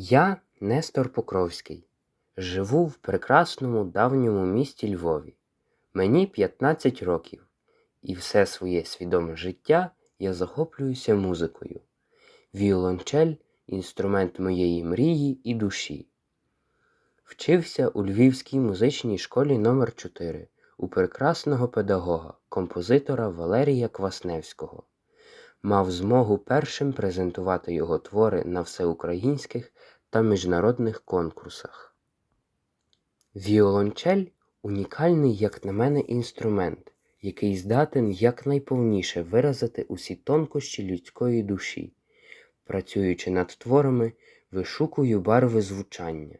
Я Нестор Покровський. Живу в прекрасному давньому місті Львові. Мені 15 років, і все своє свідоме життя я захоплююся музикою. Віолончель інструмент моєї мрії і душі. Вчився у Львівській музичній школі номер 4 у прекрасного педагога, композитора Валерія Квасневського. Мав змогу першим презентувати його твори на всеукраїнських та міжнародних конкурсах. Віолончель унікальний, як на мене, інструмент, який здатен якнайповніше виразити усі тонкощі людської душі. Працюючи над творами, вишукую барви звучання.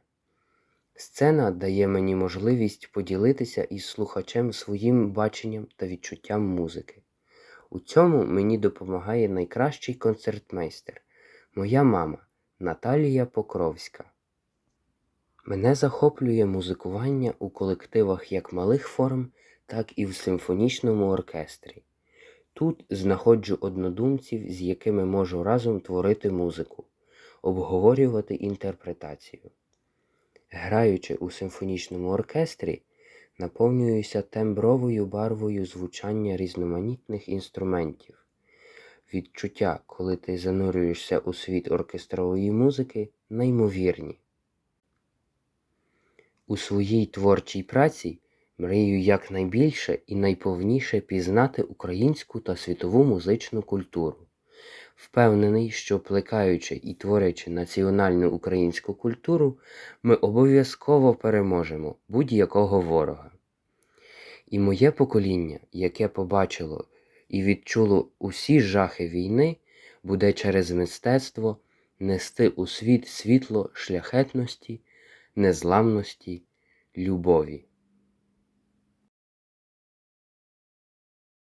Сцена дає мені можливість поділитися із слухачем своїм баченням та відчуттям музики. У цьому мені допомагає найкращий концертмейстер, моя мама Наталія Покровська. Мене захоплює музикування у колективах як малих форм, так і в симфонічному оркестрі. Тут знаходжу однодумців, з якими можу разом творити музику, обговорювати інтерпретацію. Граючи у симфонічному оркестрі, наповнююся тембровою барвою звучання різноманітних інструментів. Відчуття, коли ти занурюєшся у світ оркестрової музики, неймовірні. У своїй творчій праці мрію якнайбільше і найповніше пізнати українську та світову музичну культуру. Впевнений, що плекаючи і творячи національну українську культуру, ми обов'язково переможемо будь-якого ворога. І моє покоління, яке побачило і відчуло усі жахи війни, буде через мистецтво нести у світ світло шляхетності, незламності, любові.